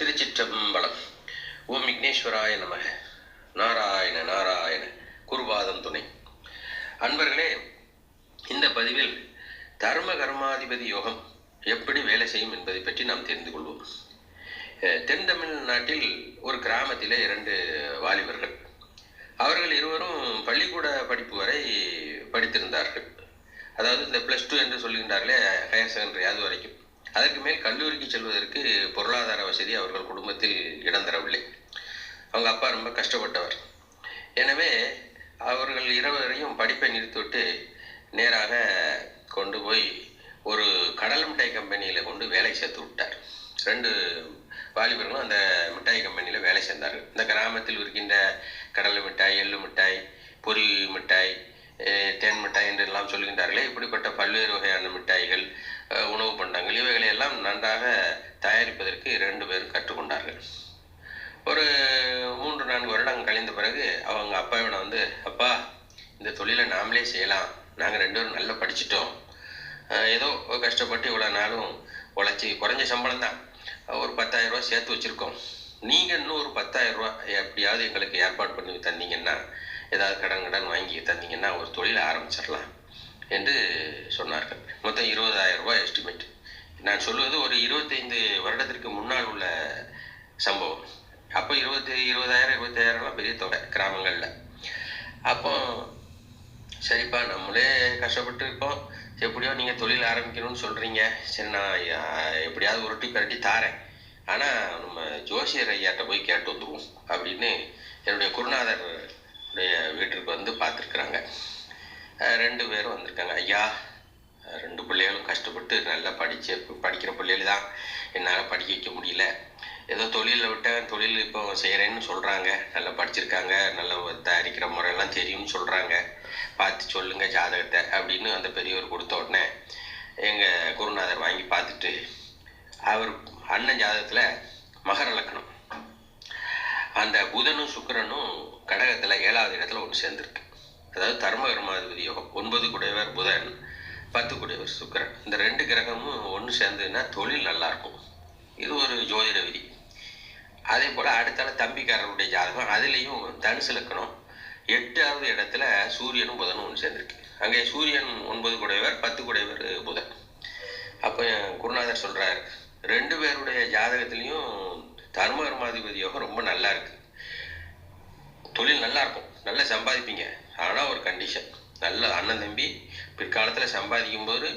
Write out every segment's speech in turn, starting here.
திருச்சிற்றம்பலம். ஓம் விக்னேஸ்வராய நமக. நாராயண நாராயண குருபாதம் துணை. அன்பர்களே இந்த பதிவில் தர்ம கர்மாதிபதி யோகம் எப்படி வேலை செய்யும் என்பதை பற்றி நாம் தெரிந்து கொள்வோம். தென் தமிழ்நாட்டில் ஒரு கிராமத்தில் இரண்டு வாலிபர்கள். அவர்கள் இருவரும் பள்ளிக்கூட படிப்பு வரை படித்திருந்தார்கள். அதாவது இந்த ப்ளஸ் டூ என்று சொல்கின்றார்களே ஹையர் செகண்டரி அது வரைக்கும். அதற்கு மேல் கல்லூரிக்கு செல்வதற்கு பொருளாதார வசதி அவர்கள் குடும்பத்தில் இடம் தரவில்லை. அவங்க அப்பா ரொம்ப கஷ்டப்பட்டவர். எனவே அவர்கள் இருவரையும் படிப்பை நிறுத்திவிட்டு நேராக கொண்டு போய் ஒரு கடல் மிட்டாய் கம்பெனியில் கொண்டு வேலை சேர்த்து விட்டார். ரெண்டு வாலிபர்களும் அந்த மிட்டாய் கம்பெனியில் வேலை சேர்ந்தார்கள். இந்த கிராமத்தில் இருக்கின்ற கடலை மிட்டாய் எள்ளு மிட்டாய் பொரி மிட்டாய் தேன் மிட்டாய் என்றெல்லாம் சொல்கின்றார்களே. இப்படிப்பட்ட பல்வேறு வகையான மிட்டாய்கள் உணவு பண்டங்கள் எல்லாம் நன்றாக தயாரிப்பதற்கு ரெண்டு பேரும் கற்றுக்கொண்டார்கள். ஒரு மூன்று நான்கு வருடம் கழிந்த பிறகு அவங்க அப்பாவிடம் வந்து அப்பா இந்த தொழிலை நாமளே செய்யலாம். நாங்கள் ரெண்டு பேரும் நல்லா படிச்சிட்டோம். ஏதோ கஷ்டப்பட்டு இவ்வளோ நாளும் உழைச்சி குறைஞ்ச சம்பளம் தான். ஒரு பத்தாயிரம் ரூபா சேர்த்து வச்சுருக்கோம். நீங்கள் இன்னும் ஒரு பத்தாயிரம் ரூபா எப்படியாவது எங்களுக்கு ஏற்பாடு பண்ணி தந்தீங்கன்னா ஏதாவது கடன் கடன் வாங்கி தந்தீங்கன்னா ஒரு தொழிலை ஆரம்பிச்சிடலாம் என்று சொன்னார்கள். மொத்தம் இருபதாயிரம் ரூபாய் எஸ்டிமேட். நான் சொல்வது ஒரு இருபத்தைந்து வருடத்திற்கு முன்னால் உள்ள சம்பவம். அப்போ இருபத்தி இருபதாயிரம் இருபத்தாயிரம்லாம் பெரிய தொகை கிராமங்களில். அப்போ சரிப்பா நம்மளே கஷ்டப்பட்டு இருக்கோம். எப்படியோ நீங்கள் தொழில் ஆரம்பிக்கணும்னு சொல்கிறீங்க சரி நான் எப்படியாவது உருட்டி பரட்டி தாரேன். ஆனால் நம்ம ஜோசியர் ஐயாட்ட போய் கேட்டு வந்துடுவோம் அப்படின்னு என்னுடைய குருநாதர் உடைய வீட்டிற்கு வந்து பார்த்துருக்குறாங்க. ரெண்டு பேரும் வந்திருக்காங்க. ஐயா ரெண்டு பிள்ளைகளும் கஷ்டப்பட்டு நல்லா படித்து படிக்கிற பிள்ளைகள் தான் என்னால் படிக்க வைக்க முடியல. ஏதோ தொழிலில் விட்டேன் தொழில் இப்போ செய்கிறேன்னு சொல்கிறாங்க நல்லா படிச்சிருக்காங்க. நல்லா தயாரிக்கிற முறையெல்லாம் தெரியும்னு சொல்கிறாங்க பார்த்து சொல்லுங்கள் ஜாதகத்தை அப்படின்னு அந்த பெரியவர் கொடுத்த உடனே எங்கள் குருநாதர் வாங்கி பார்த்துட்டு அவர் அண்ணன் ஜாதகத்தில் மகர லக்னம் அந்த புதனும் சுக்கரனும் கடகத்தில் ஏழாவது இடத்துல ஒன்று சேர்ந்துருக்கு. அதாவது தர்மகர்மாதிபதி யோகம். ஒன்பது குடையவர் புதன். பத்து குடையவர் சுக்கிரன். இந்த ரெண்டு கிரகமும் ஒன்று சேர்ந்ததுன்னா தொழில் நல்லா இருக்கும் இது ஒரு ஜோதிட விதி. அதே போல் அடுத்தால தம்பிக்காரருடைய ஜாதகம் அதுலேயும் தனுசு லக்கணம் எட்டாவது இடத்துல சூரியனும் புதனும் ஒன்று சேர்ந்துருக்கு. அங்கே சூரியன் ஒன்பது குடையவர் பத்து குடையவர் புதன். அப்போ குருநாதர் சொல்கிறார் ரெண்டு பேருடைய ஜாதகத்துலேயும் தர்மகர்மாதிபதி யோகம் ரொம்ப நல்லா இருக்கு தொழில் நல்லா இருக்கும் நல்லா சம்பாதிப்பீங்க. ஆனால் ஒரு கண்டிஷன் நல்ல அண்ணன் தம்பி பிற்காலத்தில் சம்பாதிக்கும் போது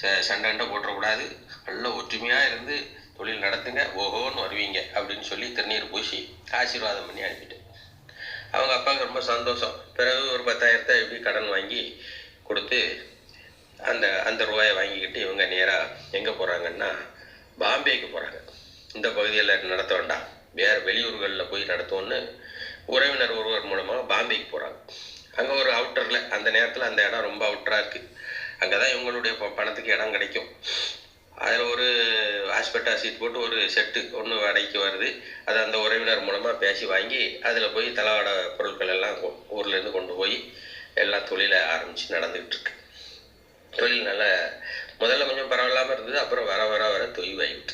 ச சண்டை போட்டுறக்கூடாது. நல்ல ஒற்றுமையாக இருந்து தொழில் நடத்துங்க. ஓஹோன்னு வருவீங்க அப்படின்னு சொல்லி திருநீர் பூசி ஆசீர்வாதம் பண்ணி அனுப்பிட்டேன் அவங்க அப்பாவுக்கு ரொம்ப சந்தோஷம். பிறகு ஒரு பத்தாயிரத்தை எப்படி கடன் வாங்கி கொடுத்து அந்த அந்த ரூபாயை வாங்கிக்கிட்டு இவங்க நேராக எங்கே போகிறாங்கன்னா பாம்பேக்கு போகிறாங்க இந்த பகுதியில் நடத்த வேண்டாம். வேறு வெளியூர்களில் போய் நடத்தோன்னு உறவினர் ஒருவர் மூலமாக பாம்பேக்கு போகிறாங்க அங்கே ஒரு அவுட்டரில் அந்த நேரத்தில் அந்த இடம் ரொம்ப அவுட்டராக இருக்குது அங்கே தான் இவங்களுடைய ப- பணத்துக்கு இடம் கிடைக்கும். அதில் ஒரு ஹாஸ்பிட்டா சீட் போட்டு ஒரு செட்டு ஒன்று வாடகைக்கு வருது. அதை அந்த உறவினர் மூலமாக பேசி வாங்கி அதில் போய் தளவாட பொருட்கள் எல்லாம் கொ- ஊர்லேருந்து கொண்டு போய் எல்லாம் தொழிலை ஆரம்பித்து நடந்துக்கிட்டு இருக்கு. தொழில் நல்ல முதல்ல கொஞ்சம் பரவாயில்லாமல் இருந்தது அப்புறம் வர வர வர தொய்வாயிட்டு.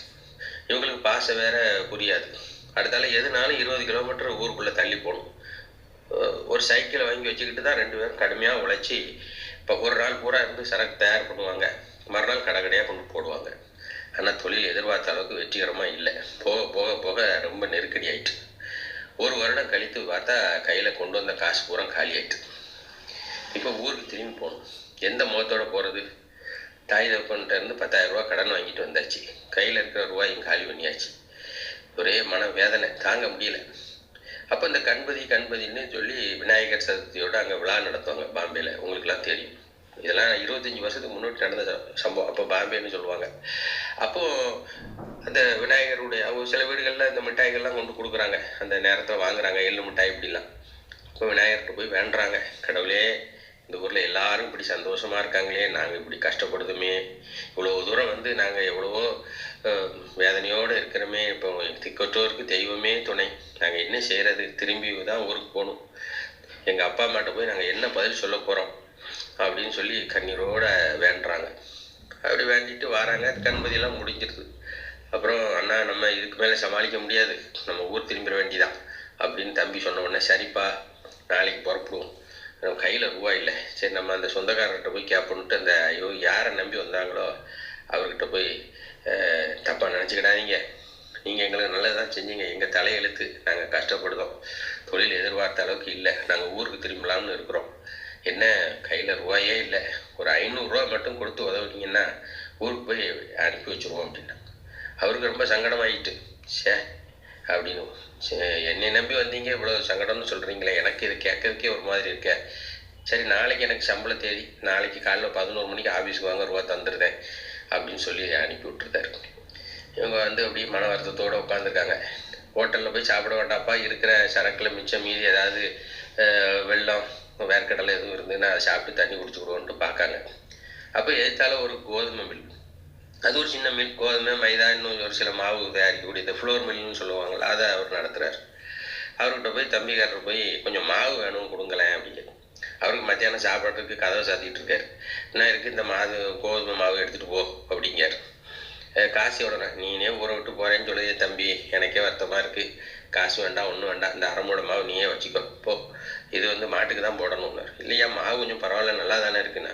இவங்களுக்கு பாசை வேற புரியாது. அடுத்தால எதுனாலும் இருபது கிலோமீட்டர் ஊருக்குள்ளே தள்ளி போகணும். ஒரு சைக்கிளை வாங்கி வச்சுக்கிட்டு தான் ரெண்டு பேரும் கடுமையாக உழைச்சி இப்போ ஒரு நாள் பூரா இருந்து சரக்கு தயார் பண்ணுவாங்க. மறுநாள் கடை கடையாக கொண்டு போடுவாங்க. ஆனால் தொழில் எதிர்பார்த்த அளவுக்கு வெற்றிகரமாக இல்லை. போக போக போக ரொம்ப நெருக்கடி ஆயிட்டு. ஒரு வருடம் கழித்து பார்த்தா கையில் கொண்டு வந்த காசு பூரா காலி ஆயிட்டு. இப்போ ஊருக்கு திரும்பி போகணும். எந்த முகத்தோட போகிறது தாய் தப்பன்ட்ட இருந்து பத்தாயிரரூபா கடன் வாங்கிட்டு வந்தாச்சு. கையில் இருக்கிற ரூபாயும் காலி பண்ணியாச்சு. ஒரே மன வேதனை. தாங்க முடியல. அப்போ இந்த கண்பதி கண்பதின்னு சொல்லி விநாயகர் சதுர்த்தியோட அங்கே விழா நடத்துவாங்க பாம்பேயில் உங்களுக்குலாம் தெரியும். இதெல்லாம் இருபத்தஞ்சி வருஷத்துக்கு முன்னாடி நடந்த சம்பவம். அப்போ பாம்பேன்னு சொல்லுவாங்க. அப்போது அந்த விநாயகருடைய அவங்க சில வீடுகளில் இந்த மிட்டாய்கள்லாம் கொண்டு கொடுக்குறாங்க. அந்த நேரத்தில் வாங்குறாங்க. எள்ளு மிட்டாய் இப்படிலாம். இப்போ விநாயகர்கிட்ட போய் வேண்டுறாங்க. கடவுளே இந்த ஊரில் எல்லாரும் இப்படி சந்தோஷமாக இருக்காங்களே நாங்கள் இப்படி கஷ்டப்படுதுமே. இவ்வளோ தூரம் வந்து நாங்கள் எவ்வளவோ வேதனையோடு இருக்கிறோமே. இப்போ திக்கற்றோருக்கு தெய்வமே துணை. நாங்கள் என்ன செய்கிறது திரும்பி தான் ஊருக்கு போகணும். எங்கள் அப்பா அம்மாட்ட போய் நாங்கள் என்ன பதில் சொல்ல போகிறோம் அப்படின்னு சொல்லி கண்ணீரோட வேண்டுறாங்க. அப்படி வேண்டிட்டு வராங்க. கண்பதியெல்லாம் முடிஞ்சிருது. அப்புறம் அண்ணா நம்ம இதுக்கு மேலே சமாளிக்க முடியாது. நம்ம ஊர் திரும்பிட வேண்டிதான். அப்படின்னு தம்பி சொன்ன உடனே சரிப்பா நாளைக்கு புறப்படுவோம். நம்ம கையில் ரூபா இல்லை சரி நம்ம அந்த சொந்தக்காரர்கிட்ட போய் கேட்போன்ட்டு அந்த ஐயோ யாரை நம்பி வந்தாங்களோ அவர்கிட்ட போய் தப்பாக நினச்சிக்கிடாதீங்க. நீங்கள் எங்களுக்கு நல்லதான் செஞ்சீங்க. எங்கள் தலையெழுத்து நாங்கள் கஷ்டப்படுதோம். தொழில் எதிர்பார்த்த அளவுக்கு இல்லை. நாங்கள் ஊருக்கு திரும்பலாம்னு இருக்கிறோம். என்ன கையில் ரூபாயே இல்லை. ஒரு ஐநூறுரூவா மட்டும் கொடுத்து உதவுனீங்கன்னா ஊருக்கு போய் அனுப்பி வச்சுருவோம் அப்படின்னா அவருக்கு ரொம்ப சங்கடமாயிட்டு சே அப்படின்னு என்னை நம்பி வந்தீங்க இவ்வளோ சங்கடம்னு சொல்கிறீங்களே எனக்கு இது கேட்கறதுக்கே ஒரு மாதிரி இருக்க. சரி நாளைக்கு எனக்கு சம்பள தேதி நாளைக்கு காலைல பதினோரு மணிக்கு ஆஃபீஸுக்கு வாங்க ரூபா தந்துடுறேன் அப்படின்னு சொல்லி அனுப்பி விட்டுருந்தாரு இவங்க வந்து அப்படியே மன வருத்தத்தோடு உட்காந்துருக்காங்க ஹோட்டலில் போய் சாப்பிட வேண்டாப்பா இருக்கிற சரக்கில் மிச்சம் மீதி ஏதாவது வெள்ளம் வேர்க்கடலை எதுவும் இருந்ததுன்னா அதை சாப்பிட்டு தண்ணி குடிச்சுக்கிடுவோன்ட்டு பார்க்காங்க. அப்போ எதிர்த்தால ஒரு கோதுமை மில் அது ஒரு சின்ன மில் கோதுமை மைதா இன்னும் ஒரு சில மாவு தயாரிக்கக்கூடிய இந்த ஃப்ளோர் மில்னு சொல்லுவாங்கள்ல அதை அவர் நடத்துகிறார் அவர்கிட்ட போய் தம்பிக்காரர் போய் கொஞ்சம் மாவு வேணும் கொடுங்களேன் அப்படின்னு அவருக்கு மத்தியானம் சாப்பிட்றதுக்கு கதவை சாத்திட்டு இருக்காரு. என்ன இருக்குது இந்த மாவு கோதுமை மாவு எடுத்துகிட்டு போ அப்படிங்கார் காசு எவ்வளோண்ணா நீனே ஊரை விட்டு போகிறேன்னு சொல்லுதே தம்பி. எனக்கே வருத்தமாக இருக்குது காசு வேண்டாம் ஒன்றும் வேண்டாம். இந்த அரைமூட மாவு நீயே வச்சுக்கோ. போ. இது வந்து மாட்டுக்கு தான் போடணும்னார். இல்லையா மாவு கொஞ்சம் பரவாயில்ல நல்லா தானே இருக்குண்ணா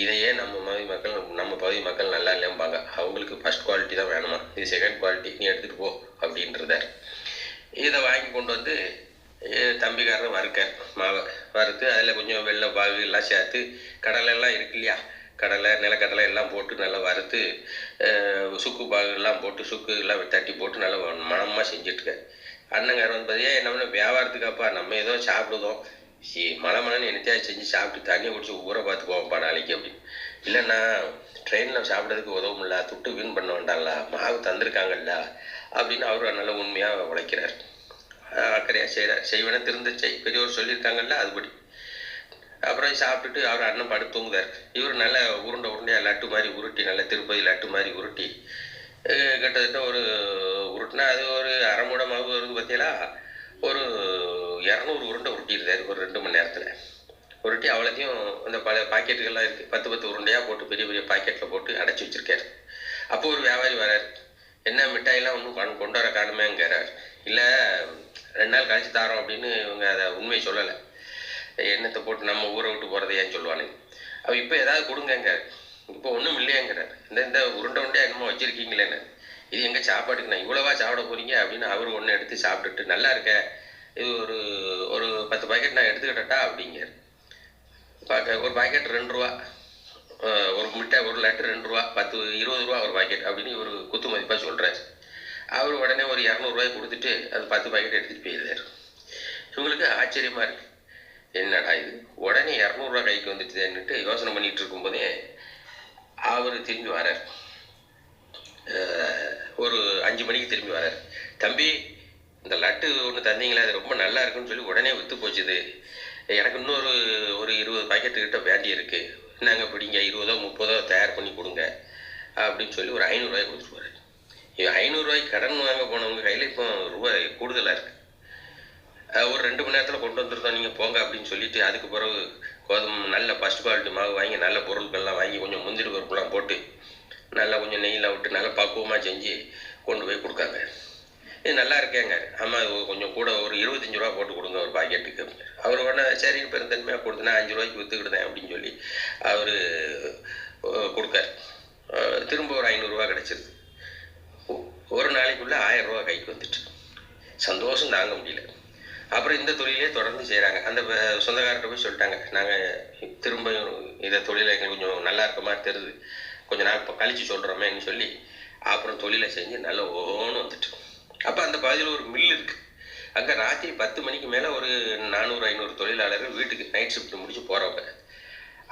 இதையே நம்ம மாதிரி மக்கள் நம்ம பகுதி மக்கள் நல்லா இல்லைம்பாங்க. அவங்களுக்கு ஃபஸ்ட் குவாலிட்டி தான் வேணுமா? இது செகண்ட் குவாலிட்டி நீ எடுத்துகிட்டு போ அப்படின்றதார். இதை வாங்கி கொண்டு வந்து தம்பிக்காரன் வறுக்கார். மாவை வறுத்து அதில் கொஞ்சம் வெள்ளை பாகு எல்லாம் சேர்த்து கடலை எல்லாம் இருக்கு இல்லையா? கடலை நிலக்கடலை எல்லாம் போட்டு நல்லா வறுத்து சுக்கு பாகு எல்லாம் போட்டு சுக்கு எல்லாம் தட்டி போட்டு நல்லா மனமாக செஞ்சிட்ருக்கார் அண்ணங்காரன் வந்து பார்த்தீங்கன்னா என்ன வியாபாரத்துக்காப்பா நம்ம ஏதோ சாப்பிடுதோம். மழை மழைன்னு என்னத்தையாவது செஞ்சு சாப்பிட்டு தண்ணியை குடிச்சு ஊரை பார்த்து போவோம்ப்பா நாளைக்கு அப்படின்னு இல்லைன்னா ட்ரெயினில் சாப்பிட்றதுக்கு உதவும்ல துட்டு வீண் பண்ண வேண்டாம்ல மாவு தந்திருக்காங்கல்ல அப்படின்னு அவர் நல்ல உண்மையாக உழைக்கிறார். அக்கறையாக செய்கிறார் செய்வன திருந்த செய் பெரியவர் சொல்லியிருக்காங்கல்ல அதுபடி. அப்புறம் சாப்பிட்டுட்டு அவர் அண்ணன் படுத்து தூங்குதார். இவர் நல்ல உருண்டை உருண்டையாக லட்டு மாதிரி உருட்டி நல்ல திருப்பதி லட்டு மாதிரி உருட்டி கிட்டத்தட்ட ஒரு உருட்டினா அது ஒரு அரை மூட மாவு வருது பார்த்தீங்களா ஒரு இரநூறு உருண்டை உருட்டியிருந்தார் ஒரு ரெண்டு மணி நேரத்தில். உருட்டி அவ்வளோத்தையும் அந்த பல பாக்கெட்டுகள்லாம் இருக்குது பத்து பத்து உருண்டையாக போட்டு பெரிய பெரிய பாக்கெட்டில் போட்டு அடைச்சி வச்சுருக்காரு. அப்போ ஒரு வியாபாரி வரார். என்ன மிட்டாயெல்லாம் ஒன்றும் கொண்டு வர காணுமேங்கிறார் இல்லை ரெண்டு நாள் கழிச்சு தாரோம் அப்படின்னு இவங்க அதை உண்மையை சொல்லலை. எண்ணத்தை போட்டு நம்ம ஊரை விட்டு போகிறத ஏன் சொல்லுவானுங்க அவ இப்போ ஏதாவது கொடுங்கங்க இப்போ ஒன்றும் இல்லையாங்கிறார். இந்த இந்த உருண்டை உண்டையாக என்னமோ வச்சுருக்கீங்களேன்னு. இது எங்கள் சாப்பாட்டுக்கு நான் இவ்வளவா சாப்பிட போகிறீங்க அப்படின்னு அவர் ஒன்று எடுத்து சாப்பிட்டுட்டு நல்லா இருக்க. இது ஒரு ஒரு பத்து பாக்கெட் நான் எடுத்துக்கிட்டா அப்படிங்கிறார். ஒரு பாக்கெட் ரெண்டு ரூபா. ஒரு மிட்டாய் ஒரு லட்டு ரெண்டு ரூபா பத்து இருபது ரூபா ஒரு பாக்கெட் அப்படின்னு ஒரு குத்து மதிப்பாக சொல்கிறார் அவர் உடனே ஒரு இரநூறுவாய் கொடுத்துட்டு அது பத்து பாக்கெட் எடுத்துகிட்டு போயிடுறாரு. இவங்களுக்கு ஆச்சரியமாக இருக்குது என்னடா இது? உடனே இரநூறுவா கைக்கு வந்துட்டுதேன்னுட்டு யோசனை பண்ணிட்டு இருக்கும்போதே அவர் திரும்பி வரார். ஒரு அஞ்சு மணிக்கு திரும்பி வரார். தம்பி இந்த லட்டு ஒன்று தந்தீங்களா அது ரொம்ப நல்லா இருக்குன்னு சொல்லி உடனே விற்று போச்சுது. எனக்கு இன்னொரு ஒரு இருபது பாக்கெட்டு கிட்ட வேண்டி இருக்கு. நாங்கள் பிடிங்க. இருபதோ முப்பதோ தயார் பண்ணி கொடுங்க. அப்படின்னு சொல்லி ஒரு ஐநூறுரூவாய் கொடுத்துருவாரு. இது ஐநூறுரூவாய்க்கு கடன் வாங்க போனவங்க கையில் இப்போ ரூபாய் கூடுதலாக இருக்குது ஒரு ரெண்டு மணி நேரத்தில் கொண்டு வந்துருந்தோம் நீங்கள் போங்க அப்படின்னு சொல்லிட்டு அதுக்கு பிறகு கோதுமை நல்ல ஃபஸ்ட் குவாலிட்டி மாவு வாங்கி நல்ல பொருட்கள்லாம் வாங்கி கொஞ்சம் முந்திரி பருப்புலாம் போட்டு நல்லா கொஞ்சம் நெய்யில் விட்டு நல்லா பக்குவமாக செஞ்சு கொண்டு போய் கொடுக்காங்க. இது நல்லா இருக்கேங்க. ஆமாம் கொஞ்சம் கூட ஒரு இருபத்தஞ்சி ரூபா போட்டு கொடுங்க ஒரு பாக்கெட்டுக்கு. அவர் உடனே சரி பெருந்தன்மையாக கொடுத்தனா அஞ்சு ரூபாய்க்கு விற்றுக்கிடுதேன் அப்படின்னு சொல்லி அவர் கொடுக்கார் திரும்ப ஒரு ஐநூறுரூவா கிடச்சிருது ஒரு நாளைக்குள்ளே ஆயிரம் ரூபா கைக்கு வந்துட்டு. சந்தோஷம் தாங்க முடியல. அப்புறம் இந்த தொழிலே தொடர்ந்து செய்கிறாங்க அந்த சொந்தக்காரர்கிட்ட போய் சொல்லிட்டாங்க. நாங்கள் திரும்ப இதை தொழிலை எங்களுக்கு கொஞ்சம் நல்லா இருக்க மாதிரி தெரியுது. கொஞ்சம் நாள் இப்போ கழித்து சொல்கிறோமேன்னு சொல்லி அப்புறம் தொழிலை செஞ்சு நல்ல ஓன்னு வந்துட்டு அப்போ அந்த பகுதியில் ஒரு மில் இருக்குது அங்கே ராத்திரி பத்து மணிக்கு மேலே ஒரு நானூறு ஐநூறு தொழிலாளர்கள் வீட்டுக்கு நைட் ஷிஃப்ட் முடிச்சு போகிறவங்க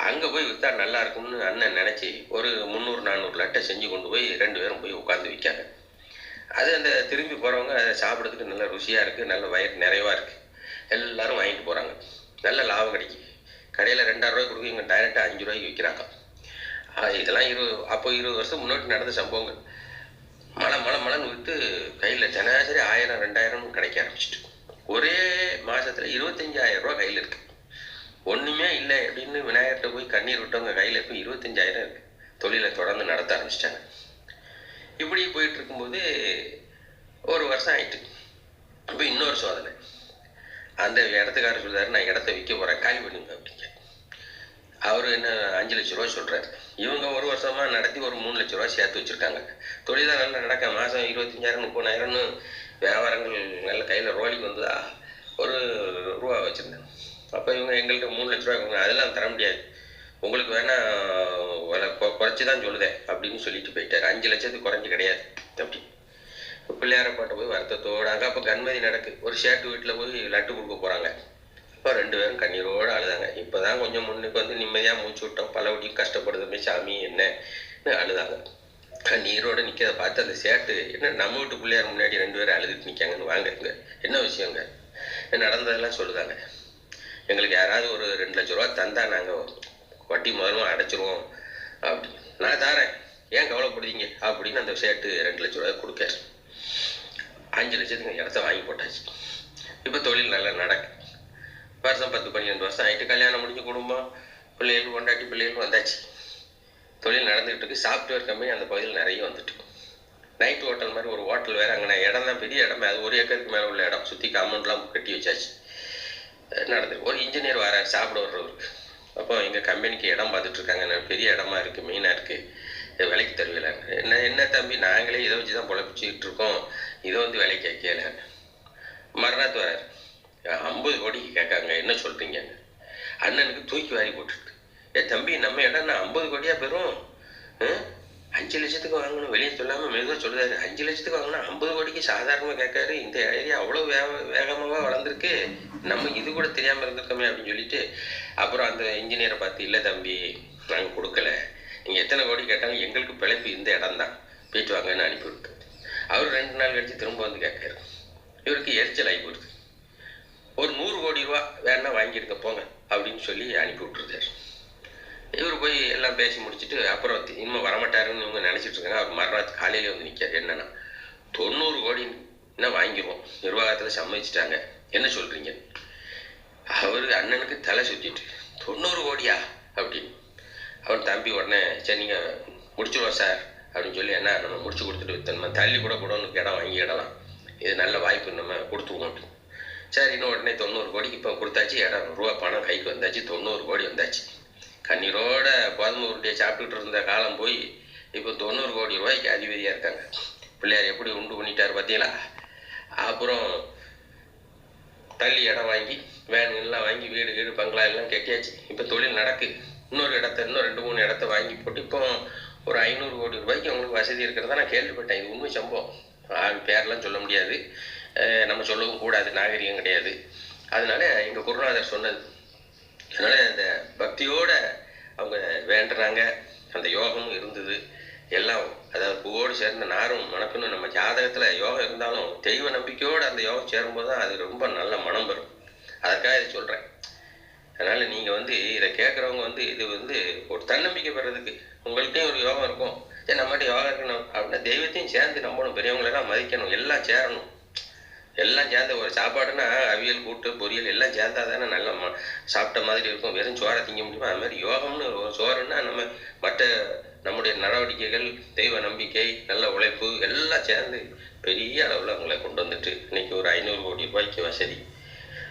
அங்கே போய் விற்றா நல்லா இருக்கும்னு அண்ணன் நினச்சி ஒரு முந்நூறு நானூறு லட்டை செஞ்சு கொண்டு போய் ரெண்டு பேரும் போய் உட்காந்து விற்காங்க. அது அந்த திரும்பி போகிறவங்க அதை சாப்பிட்றதுக்கு நல்ல ருசியாக இருக்குது நல்ல வயிறு நிறைவாக இருக்குது எல்லோரும் வாங்கிட்டு போகிறாங்க நல்ல லாபம் கிடைக்கும் கடையில் ரெண்டாயிரம் ரூபாய் கொடுக்க இங்கே டைரெக்டாக அஞ்சு ரூபாய்க்கு விற்கிறாங்க இதெல்லாம் இரு அப்போ இருபது வருஷம் முன்னாடி நடந்த சம்பவங்கள். மழை மழை மழைன்னு விட்டு கையில் தினசரி ஆயிரம் ரெண்டாயிரம் கிடைக்க ஆரம்பிச்சிட்டு. ஒரே மாதத்தில் இருபத்தஞ்சாயிரம் ரூபா கையில் இருக்குது ஒன்றுமே இல்லை அப்படின்னு விநாயகர்கிட்ட போய் கண்ணீர் விட்டவங்க கையில் இப்போ இருபத்தஞ்சாயிரம் இருக்குது தொழிலை தொடர்ந்து நடத்த ஆரம்பிச்சிட்டாங்க. இப்படி போயிட்டு இருக்கும்போது ஒரு வருஷம் ஆயிட்டு. இப்போ இன்னொரு சோதனை. அந்த இடத்துக்காரர் சொல்றாரு நான் இடத்த விற்க போகிறேன் காலி பண்ணுங்க அப்படிங்க அவர் என்ன அஞ்சு லட்ச ரூபா சொல்கிறாரு இவங்க ஒரு வருஷமாக நடத்தி ஒரு மூணு லட்ச ரூபா சேர்த்து வச்சுருக்காங்க. தொழிலாக நல்லா நடக்க? மாதம் இருபத்தஞ்சாயிரம் முப்பதாயிரம்னு வியாபாரங்கள் நல்ல கையில் ரோலிக்கு வந்ததா? ஒரு ரூபா வச்சுருந்தேன். அப்போ இவங்க எங்கள்கிட்ட மூணு லட்ச ரூபா அதெல்லாம் தர முடியாது. உங்களுக்கு வேணா விலை கொ- குறைச்சி தான் சொல்லுதேன் அப்படின்னு சொல்லிட்டு போயிட்டார். அஞ்சு லட்சத்துக்கு குறைஞ்சி கிடையாது அப்படி. பிள்ளையார போட்ட போய் வருத்தத்தோடு அங்கே அப்போ கண்மதி நடக்கு. ஒரு ஷேட்டு வீட்டில் போய் லட்டு கொடுக்க போகிறாங்க அப்போ ரெண்டு பேரும் கண்ணீரோடு அழுதாங்க. இப்போ தான் கொஞ்சம் முன்னுக்கு வந்து நிம்மதியாக மூச்சு விட்டோம். பலபடியும் கஷ்டப்படுதுமே சாமி என்னன்னு அழுதாங்க. கண்ணீரோடு நிற்கிறத பார்த்து அந்த சேட்டு என்ன நம்ம வீட்டு பிள்ளையார் முன்னாடி ரெண்டு பேரும் அழுதுட்டு நிற்காங்கன்னு வாங்குறதுங்க என்ன விஷயங்க? நடந்ததெல்லாம் சொல்லுதாங்க. எங்களுக்கு யாராவது ஒரு ரெண்டு லட்ச ரூபா தந்தா நாங்கள் வட்டி முதலும் அடைச்சிருவோம். அப்படி. நான் தரேன். ஏன் கவலைப்படுதீங்க அப்படின்னு அந்த சேட்டு ரெண்டு லட்ச ரூபாய் கொடுக்காரு. அஞ்சு லட்சத்துக்கு இடத்த வாங்கி போட்டாச்சு. இப்போ தொழில் நல்லா நடக்கு. வருஷம் பத்து பன்னிரெண்டு வருஷம் ஆயிட்டு கல்யாணம் முடிஞ்ச குடும்பம் பிள்ளைகள் கொண்டாட்டி பிள்ளைகள் வந்தாச்சு தொழில் நடந்துகிட்டு இருக்கு சாஃப்ட்வேர் கம்பெனி அந்த பகுதியில் நிறைய வந்துட்டு நைட் ஹோட்டல் மாதிரி ஒரு ஹோட்டல் வேறு அங்கே இடம் தான் பெரிய இடம் அது ஒரு ஏக்கருக்கு மேலே உள்ள இடம் சுற்றி காம்பவுண்ட்லாம் கட்டி வச்சாச்சு நடந்து ஒரு இன்ஜினியர் வர சாப்பிட வர்றவருக்கு அப்போ எங்கள் கம்பெனிக்கு இடம் பார்த்துட்டு இருக்காங்க பெரிய இடமா இருக்குது மெயினாக இருக்குது விலைக்கு தருவிலாங்க என்ன என்ன தம்பி நாங்களே இதை வச்சு தான் பொழப்பிச்சுக்கிட்டு இருக்கோம் இதை வந்து விலைக்கு கேட்கல மறுநாள் வரார் ஐம்பது கோடிக்கு கேட்காங்க என்ன சொல்கிறீங்க அண்ணனுக்கு தூக்கி வாரி போட்டுட்டு ஏ தம்பி நம்ம இடம்னா ஐம்பது கோடியாக பெறும்? அஞ்சு லட்சத்துக்கு வாங்கணும் வெளியே சொல்லாமல் மெதுவாக சொல்லுதாரு. அஞ்சு லட்சத்துக்கு வாங்கினா ஐம்பது கோடிக்கு சாதாரணமாக கேட்காரு. இந்த ஏரியா அவ்வளோ வேக வேகமாக வளர்ந்துருக்கு. நம்ம இது கூட தெரியாமல் இருந்திருக்கோமே அப்படின்னு சொல்லிட்டு அப்புறம் அந்த இன்ஜினியரை பார்த்து இல்லை தம்பி நாங்கள் கொடுக்கல. நீங்கள் எத்தனை கோடி கேட்டாலும் எங்களுக்கு பிழைப்பு இந்த இடம் தான் போயிட்டு வாங்கன்னு அனுப்பிவிட்டு அவர் ரெண்டு நாள் கழிச்சு திரும்ப வந்து கேட்காரு. இவருக்கு எரிச்சல் ஆகி போடுது ஒரு நூறு கோடி ரூபா வேணா வாங்கியிருக்க போங்க அப்படின்னு சொல்லி அனுப்பி விட்டுருந்தாரு. இவர் போய் எல்லாம் பேசி முடிச்சுட்டு அப்புறம் இன்னும் வரமாட்டாருன்னு இவங்க நினச்சிட்டு இருக்காங்க. அவர் மறுநாள் காலையிலே வந்து நிற்காரு என்னன்னா தொண்ணூறு கோடி என்ன வாங்கிடுவோம் நிர்வாகத்தில் சம்மதிச்சிட்டாங்க. என்ன சொல்கிறீங்க அவரு அண்ணனுக்கு தலை சுற்றிட்டு தொண்ணூறு கோடியா? அப்படின்னு. அவன் தம்பி உடனே சரி நீங்கள் முடிச்சிடுவோம் சார் அப்படின்னு சொல்லி என்ன நம்ம முடிச்சு கொடுத்துட்டு நம்ம தள்ளி கூட கூட உனக்கு இடம் வாங்கிடலாம் இது நல்ல வாய்ப்பு நம்ம கொடுத்துருவோம் அப்படின்னு. சரி உடனே தொண்ணூறு கோடிக்கு இப்போ கொடுத்தாச்சு இடம் ரூபா பணம் கைக்கு வந்தாச்சு தொண்ணூறு கோடி வந்தாச்சு. கண்ணீரோட கோதுமை உருண்டையை சாப்பிட்டுட்டு இருந்த காலம் போய் இப்போ தொண்ணூறு கோடி ரூபாய்க்கு அதிபதியாக இருக்காங்க. பிள்ளையார் எப்படி உண்டு பண்ணிட்டார் பார்த்தீங்களா அப்புறம் தள்ளி இடம் வாங்கி வேன் எல்லாம் வாங்கி வீடு வீடு பங்களா எல்லாம் கட்டியாச்சு. இப்போ தொழில் நடக்கு. இன்னொரு இடத்த இன்னும் ரெண்டு மூணு இடத்த வாங்கி போட்டு இப்போ ஒரு ஐநூறு கோடி ரூபாய்க்கு அவங்களுக்கு வசதி இருக்கிறதா நான் கேள்விப்பட்டேன். இது உண்மை சம்பவம். ஆள் பேர்லாம் சொல்ல முடியாது. நம்ம சொல்லவும் கூடாது நாகரிகம் கிடையாது. அதனால எங்கள் குருநாதர் சொன்னது அதனால அந்த பக்தியோட அவங்க வேண்டுறாங்க. அந்த யோகமும் இருந்தது. எல்லாம் அதாவது பூவோடு சேர்ந்த நாரும் மணக்கணும் நம்ம ஜாதகத்துல யோகம் இருந்தாலும் தெய்வ நம்பிக்கையோடு அந்த யோகம் சேரும்போது தான் அது ரொம்ப நல்ல மனம் வரும். அதற்காக இதை சொல்றேன். அதனால நீங்க வந்து இதை கேட்குறவங்க வந்து இது வந்து ஒரு தன்னம்பிக்கை பெறதுக்கு உங்கள்கிட்டயும் ஒரு யோகம் இருக்கும். சரி நம்மகிட்ட யோகம் இருக்கணும் அப்படின்னா தெய்வத்தையும் சேர்ந்து நம்பணும் பெரியவங்களெல்லாம் மதிக்கணும். எல்லாம் சேரணும். எல்லாம் சேர்ந்த ஒரு சாப்பாடுன்னா அவியல் கூட்டு பொரியல் எல்லாம் சேர்ந்தா தானே நல்ல ம- சாப்பிட்ட மாதிரி இருக்கும். வெறும் சோறை திங்க முடியுமா? அது மாதிரி யோகம்னு ஒரு சோறுன்னா நம்ம மற்ற நம்முடைய நடவடிக்கைகள் தெய்வ நம்பிக்கை நல்ல உழைப்பு எல்லாம் சேர்ந்து பெரிய அளவில் அவங்களை கொண்டு வந்துட்டு இன்னைக்கு ஒரு ஐநூறு கோடி ரூபாய்க்கு வசதி.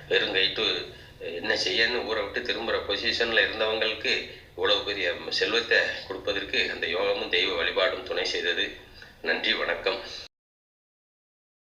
வெறும் கைட்டு என்ன செய்யன்னு ஊரை விட்டு திரும்புகிற பொசிஷனில் இருந்தவங்களுக்கு இவ்வளவு பெரிய செல்வத்தை கொடுப்பதற்கு அந்த யோகமும் தெய்வ வழிபாடும் துணை செய்தது. நன்றி வணக்கம்.